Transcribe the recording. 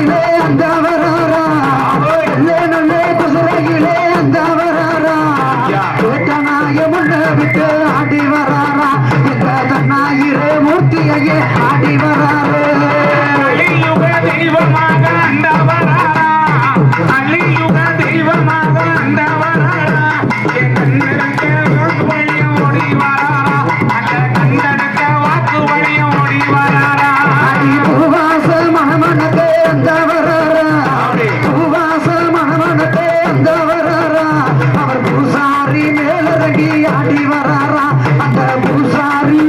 குசுரகிலே அந்த வராரா நல்லே நல்லே குசுரகிலே அந்த வராரா கேட்டனாய முன்ன விட்டு ஆடி வராரா? இந்த தெய்வமாக அந்த வராரா அழியுக ஆடி ஆடி வராரா? அந்த பூசாரி